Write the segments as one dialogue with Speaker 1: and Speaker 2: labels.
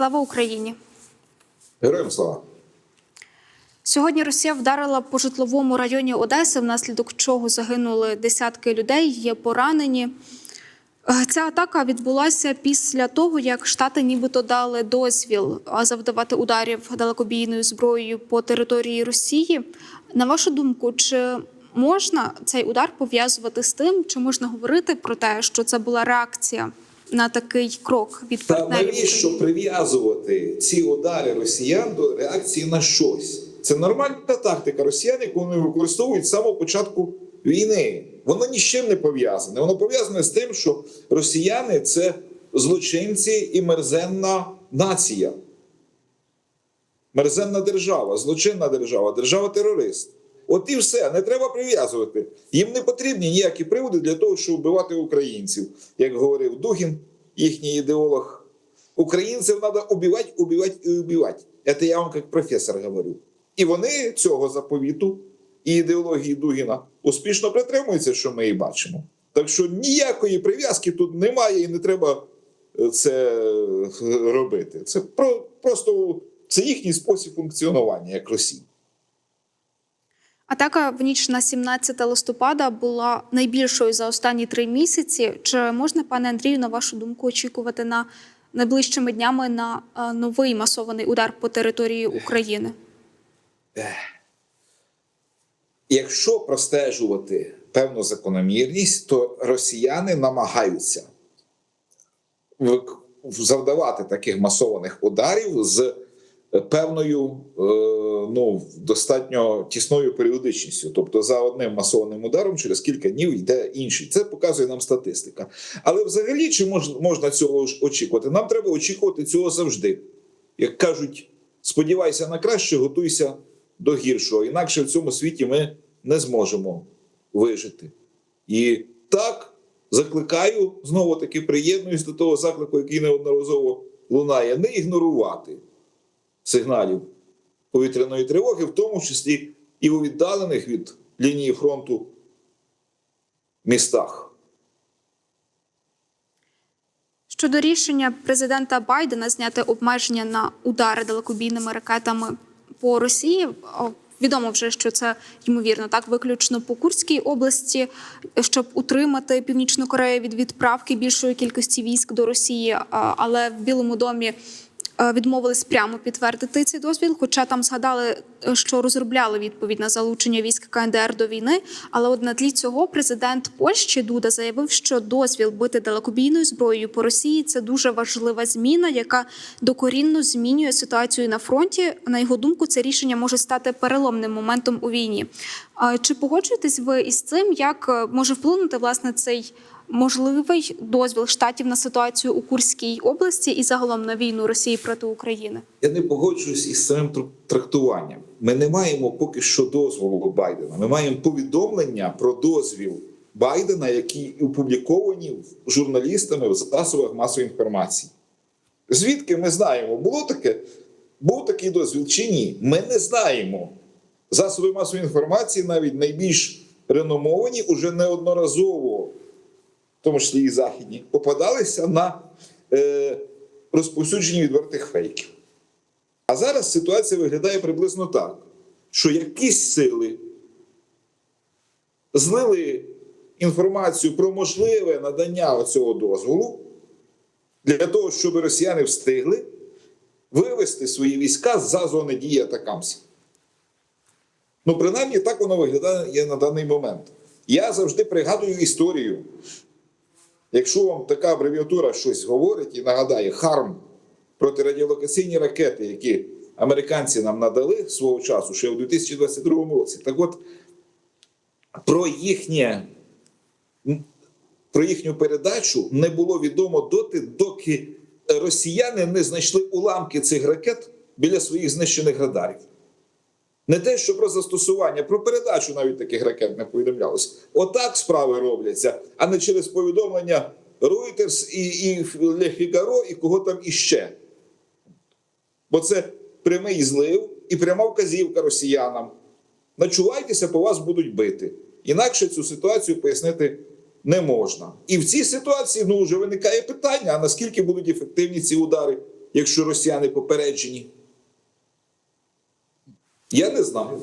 Speaker 1: Слава Україні!
Speaker 2: Героям слава.
Speaker 1: Сьогодні Росія вдарила по житловому районі Одеси, внаслідок чого загинули десятки людей, є поранені. Е, Ця атака відбулася після того, як Штати нібито дали дозвіл завдавати ударів далекобійною зброєю по території Росії. На вашу думку, чи можна цей удар пов'язувати з тим, чи можна говорити про те, що це була реакція на такий крок від
Speaker 2: Та навіщо прив'язувати ці удари росіян до реакції на щось? Це нормальна тактика росіян, яку вони використовують з самого початку війни. Воно ні з чим не пов'язане. Воно пов'язане з тим, що росіяни це злочинці і мерзенна нація. Мерзенна держава, злочинна держава, держава-терорист. От і все, не треба прив'язувати. Їм не потрібні ніякі приводи для того, щоб вбивати українців, як говорив Дугін, їхній ідеолог. Українців треба убивати, убивати і убивати. Це я вам як професор говорю. І вони цього заповіту і ідеології Дугіна успішно притримуються, що ми і бачимо. Так що ніякої прив'язки тут немає і не треба е, це е, робити. Це про, просто це їхній спосіб функціонування як Росії.
Speaker 1: Атака в ніч на 17 листопада була найбільшою за останні три місяці. Чи можна, пане Андрію, на вашу думку, очікувати на найближчими днями на е, новий масований удар по території України?
Speaker 2: Якщо простежувати певну закономірність, то росіяни намагаються завдавати таких масованих ударів з певною е, ну, достатньо тісною періодичністю. Тобто, за одним масованим ударом через кілька днів йде інший. Це показує нам статистика. Але взагалі, чи можна цього ж очікувати? Нам треба очікувати цього завжди. Як кажуть, сподівайся на краще, готуйся до гіршого. Інакше в цьому світі ми не зможемо вижити. І так закликаю знову таки приєднуюсь до того заклику, який неодноразово лунає, не ігнорувати сигналів повітряної тривоги, в тому числі і у віддалених від лінії фронту містах.
Speaker 1: Щодо рішення президента Байдена зняти обмеження на удари далекобійними ракетами по Росії, відомо вже, що це ймовірно так, виключно по Курській області, щоб утримати Північну Корею від відправки більшої кількості військ до Росії. Але в Білому домі відмовились прямо підтвердити цей дозвіл. Хоча там згадали, е, що розробляли відповідь на залучення військ КНДР до війни. Але от на тлі цього президент Польщі Дуда заявив, що дозвіл бити далекобійною зброєю по Росії це дуже важлива зміна, яка докорінно змінює ситуацію на фронті. На його думку, це рішення може стати переломним моментом у війні. Чи погоджуєтесь ви із цим, як е, може вплинути власне цей можливий дозвіл штатів на ситуацію у Курській області і загалом на війну Росії проти України?
Speaker 2: Я не погоджуюсь із самим трактуванням. Ми не маємо поки що дозволу Байдена. Ми маємо повідомлення про дозвіл Байдена, які опубліковані журналістами в засобах масової інформації. Звідки ми знаємо, було таке, був такий дозвіл чи ні? Ми не знаємо. Засоби масової інформації, навіть найбільш реномовані, уже неодноразово, тому числі і західні, попадалися на е, розповсюдження відвертих фейків. А зараз ситуація виглядає приблизно так, що якісь сили злили інформацію про можливе надання цього дозволу для того, щоб росіяни встигли вивести свої війська за зони дії атакамсів. Ну, принаймні, так воно виглядає на даний момент. Я завжди пригадую історію. Якщо вам така абревіатура щось говорить і нагадає ХАРМ протирадіолокаційні ракети, які американці нам надали свого часу ще у 2022 році. Так от про їхнє. Про їхню передачу не було відомо доти, доки росіяни не знайшли уламки цих ракет біля своїх знищених радарів. Не те, що про застосування, про передачу навіть таких ракет не повідомлялося. Отак справи робляться, а не через повідомлення Reuters і, і Le Figaro, і кого там іще. Бо це прямий злив і пряма вказівка росіянам. Начувайтеся, по вас будуть бити. Інакше цю ситуацію пояснити не можна. І в цій ситуації ну, вже виникає питання: а наскільки будуть ефективні ці удари якщо росіяни попереджені? Я не знаю.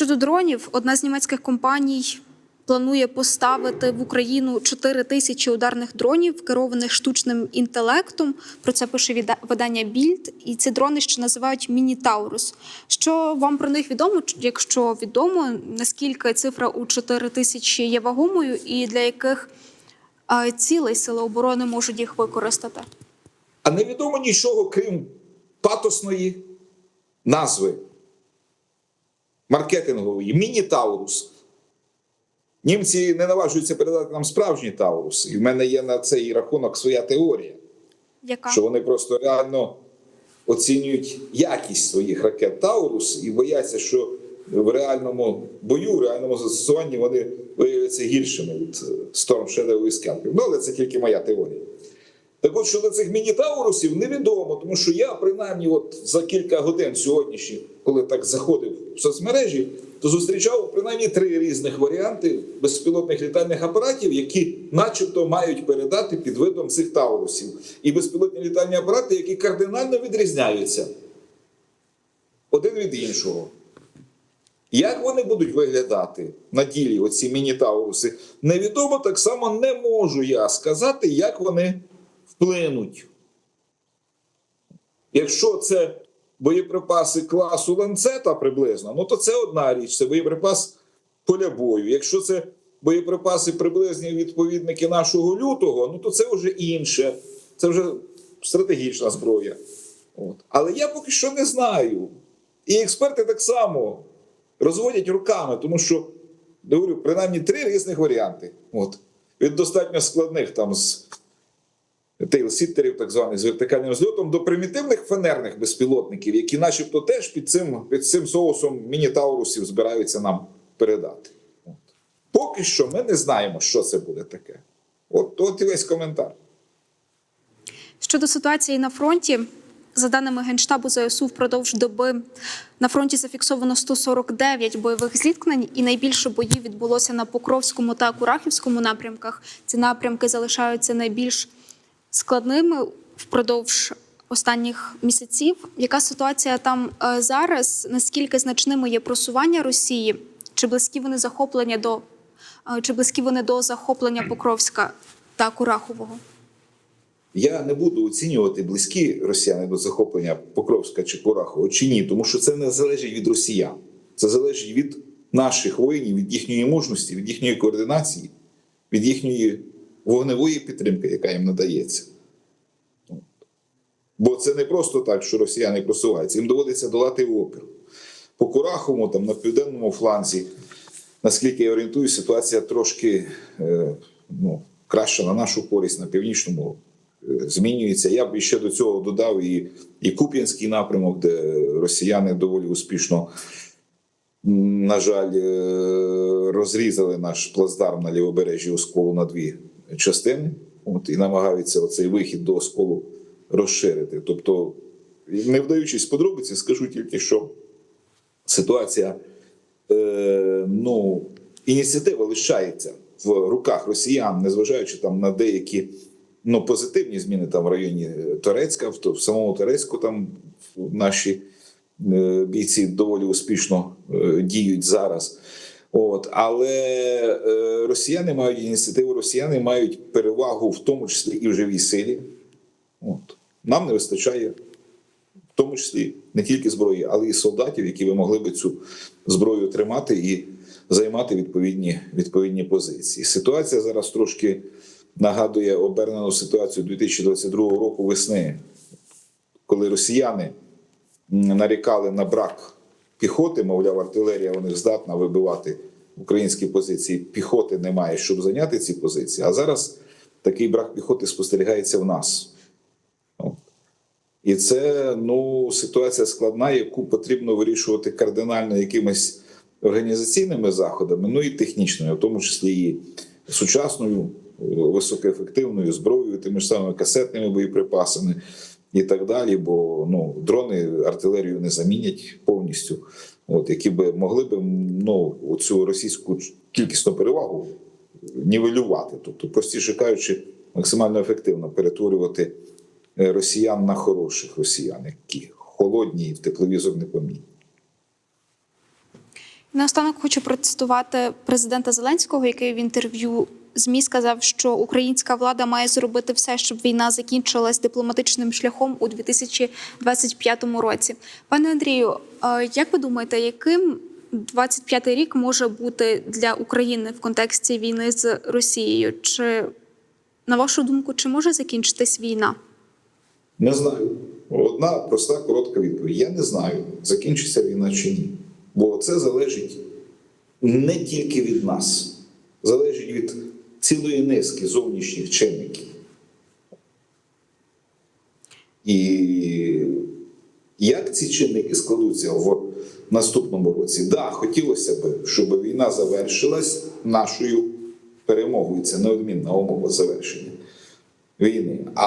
Speaker 1: Щодо дронів, одна з німецьких компаній планує поставити в Україну 4 тисячі ударних дронів, керованих штучним інтелектом. Про це пише видання Більд. І ці дрони ще називають Мінітаурус. Що вам про них відомо? Якщо відомо, наскільки цифра у 4 тисячі є вагомою, і для яких цілей сили оборони можуть їх використати?
Speaker 2: А невідомо нічого, крім патосної назви маркетингової Міні-Таурус. Німці не наважуються передати нам справжній Таурус. І в мене є на цей рахунок своя теорія,
Speaker 1: Яка
Speaker 2: що вони просто реально оцінюють якість своїх ракет Таурус і бояться, що в реальному бою, в реальному застосуванні вони виявляться гіршими від е, Storm Shadow і Scalpів. Ну, але це тільки моя теорія. Так от щодо цих міні-таурусів невідомо, тому що я принаймні от за кілька годин сьогоднішніх, коли так заходив в соцмережі, то зустрічав принаймні три різних варіанти безпілотних літальних апаратів, які начебто мають передати під видом цих таурусів. І безпілотні літальні апарати, які кардинально відрізняються один від іншого. Як вони будуть виглядати на ділі, оці міні-тауруси, невідомо так само не можу я сказати, як вони вплинуть. Якщо це боєприпаси класу ланцета приблизно, ну то це одна річ, це боєприпас поля бою. Якщо це боєприпаси приблизні відповідники нашого лютого, ну то це вже інше. Це вже стратегічна зброя. От. Але я поки що не знаю. І експерти так само розводять руками, тому що говорю, принаймні три різних варіанти. От. Від достатньо складних там з тейлсіттерів, так званих з вертикальним зльотом, до примітивних фанерних безпілотників, які, начебто, теж під цим, під цим соусом міні-таурусів збираються нам передати. От. Поки що ми не знаємо, що це буде таке. От, от і весь коментар.
Speaker 1: Щодо ситуації на фронті, за даними Генштабу ЗСУ, впродовж доби на фронті зафіксовано 149 бойових зіткнень, і найбільше боїв відбулося на Покровському та Курахівському напрямках. Ці напрямки залишаються найбільш складними впродовж останніх місяців. Яка ситуація там е, зараз? Наскільки значними є просування Росії? Чи близькі вони захоплення до е, чи близькі вони до захоплення Покровська та Курахового?
Speaker 2: Я не буду оцінювати близькі росіяни до захоплення Покровська чи Порахова чи ні, тому що це не залежить від росіян. Це залежить від наших воїнів, від їхньої мужності, від їхньої координації, від їхньої вогневої підтримки, яка їм надається. Бо це не просто так, що росіяни просуваються, їм доводиться долати опір. По Кураховому, там на південному фланзі, наскільки я орієнтуюся, ситуація трошки е, ну, краща на нашу користь, на північному е, змінюється. Я б ще до цього додав і, і Куп'янський напрямок, де росіяни доволі успішно, на жаль, е, розрізали наш плацдарм на лівобережжі Осколу на дві частини. От, і намагаються оцей вихід до Осколу розширити. Тобто, не вдаючись в подробиці, скажу тільки, що ситуація, е, ну, ініціатива лишається в руках росіян, незважаючи там на деякі ну, позитивні зміни там в районі Торецька, в, в самому Торецьку там наші е, бійці доволі успішно е, діють зараз. От, але е, росіяни мають ініціативу, росіяни мають перевагу, в тому числі і в живій силі. От. Нам не вистачає, в тому числі не тільки зброї, але і солдатів, які би могли би цю зброю тримати і займати відповідні, відповідні позиції. Ситуація зараз трошки нагадує обернену ситуацію 2022 року весни, коли росіяни нарікали на брак піхоти, мовляв, артилерія них здатна вибивати українські позиції. Піхоти немає, щоб зайняти ці позиції. А зараз такий брак піхоти спостерігається в нас. І це ну, ситуація складна, яку потрібно вирішувати кардинально якимись організаційними заходами, ну і технічною, в тому числі і сучасною, високоефективною зброєю, тими ж самими касетними боєприпасами і так далі. Бо ну, дрони артилерію не замінять повністю, от, які би могли б ну, цю російську кількісну перевагу нівелювати. Тобто, простіше кажучи, максимально ефективно перетворювати е, росіян на хороших росіян, які холодні і в тепловізор не помітні.
Speaker 1: Наостанок хочу процитувати президента Зеленського, який в інтерв'ю ЗМІ сказав, що українська влада має зробити все, щоб війна закінчилась дипломатичним шляхом у 2025 році. Пане Андрію, е, як ви думаєте, яким 25-й рік може бути для України в контексті війни з Росією? Чи на вашу думку, чи може закінчитись війна?
Speaker 2: Не знаю. Одна проста коротка відповідь. Я не знаю, закінчиться війна чи ні. Бо це залежить не тільки від нас, залежить від цілої низки зовнішніх чинників. І як ці чинники складуться в наступному році? Да, хотілося б, щоб війна завершилась нашою перемогою. Це неодмінна умова завершення війни. А,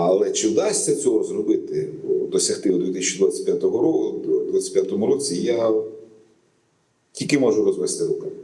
Speaker 2: але чи вдасться цього зробити, досягти у 2025 2025 році, я тільки можу розвести руками.